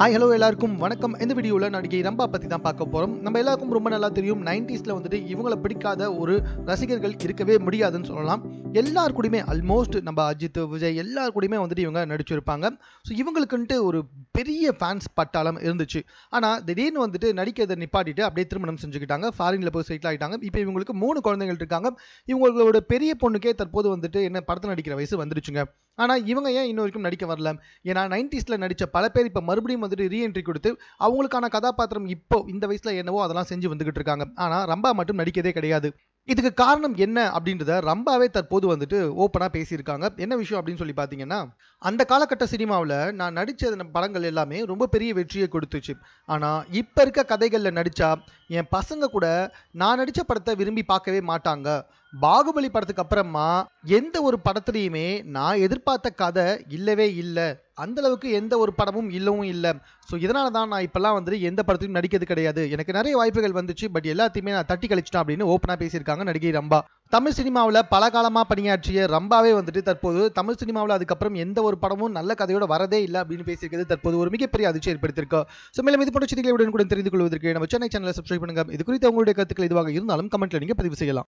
Hi hello எல்லாருக்கும் வணக்கம். இந்த வீடியோவில் நடிகை ரம்பா பற்றி தான் பார்க்க போகிறோம் நம்ம எல்லாருக்கும் ரொம்ப நல்லா தெரியும். நைன்டிஸில் வந்துட்டு இவங்கள பிடிக்காத ஒரு ரசிகர்கள் இருக்கவே முடியாதுன்னு சொல்லலாம். எல்லார் கூடயுமே ஆல்மோஸ்ட் நம்ம அஜித் விஜய் எல்லார் கூடயுமே வந்துட்டு இவங்க நடிச்சிருப்பாங்க. ஸோ இவங்களுக்குன்ட்டு ஒரு பெரிய ஃபேன்ஸ் பட்டாளம் இருந்துச்சு. ஆனால் திடீர்னு வந்துட்டு நடிக்கிறதை நிப்பாட்டிட்டு அப்படியே திருமணம் செஞ்சுக்கிட்டாங்க. ஃபாரினில் போய் செட்டில் ஆகிட்டாங்க இப்போ இவங்களுக்கு மூணு குழந்தைகள் இருக்காங்க. இவங்களோட பெரிய பொண்ணுக்கே தற்போது வந்துட்டு என்ன படத்தில் நடிக்கிற வயசு வந்துருச்சுங்க. ஆனால் இவங்க ஏன் இன்ன வரைக்கும் நடிக்க வரல? ஏன்னா நைன்டிஸில் நடித்த பல பேர் இப்போ மறுபடியும் வந்துட்டு ரீஎன்ட்ரி கொடுத்து அவங்களுக்கான கதாபாத்திரம் இப்போ இந்த வயசில் என்னவோ அதெல்லாம் செஞ்சு வந்துகிட்டு இருக்காங்க. ஆனால் ரம்பா மட்டும் நடிக்கதே கிடையாது. இதுக்கு காரணம் என்ன அப்படின்றத ரொம்பவே தற்போது வந்துட்டு ஓப்பனாக பேசியிருக்காங்க. என்ன விஷயம் அப்படின்னு சொல்லி பார்த்தீங்கன்னா அந்த காலகட்ட சினிமாவில் நான் நடித்த படங்கள் எல்லாமே ரொம்ப பெரிய வெற்றியை கொடுத்துச்சு. ஆனால் இப்போ இருக்க கதைகளில் நடித்தா என் பசங்க கூட நான் நடித்த படத்தை விரும்பி பார்க்கவே மாட்டாங்க. பாகுபலி படத்துக்கு அப்புறமா எந்த ஒரு படத்துலையுமே நான் எதிர்பார்த்த கதை இல்லவே இல்லை. அந்த அளவுக்கு எந்த ஒரு படமும் இல்லவும் இல்லை. ஸோ இதனால தான் நான் இப்போல்லாம் வந்துட்டு எந்த படத்துக்கும் நடிக்கிறது கிடையாது. எனக்கு நிறைய வாய்ப்புகள் வந்துச்சு பட் எல்லாத்தையுமே நான் தட்டி கழிச்சிட்டேன் அப்படின்னு ஓப்பனாக பேசியிருக்காங்க நடிகை ரம்பா. தமிழ் சினிமாவில் பல காலமாக பணியாற்றிய ரம்பாவே வந்துட்டு தற்போது தமிழ் சினிமாவில் அதுக்கப்புறம் எந்த ஒரு படமும் நல்ல கதையோட வரதே இல்லை அப்படின்னு பேசியிருக்கிறது தற்போது ஒரு மிகப்பெரிய அதிர்ச்சி ஏற்படுத்தியிருக்கோம் ஸோ மேலும் இது போன்ற செய்திகளை கூட தெரிந்து கொள்வதற்கு நம்ம சென்னை சேனலை சப்ஸ்கிரைப் பண்ணுங்க. இது குறித்து உங்களுடைய கருத்துக்கள் எதுவாக இருந்தாலும் கமெண்ட்ல நீங்கள் பதிவு செய்யலாம்.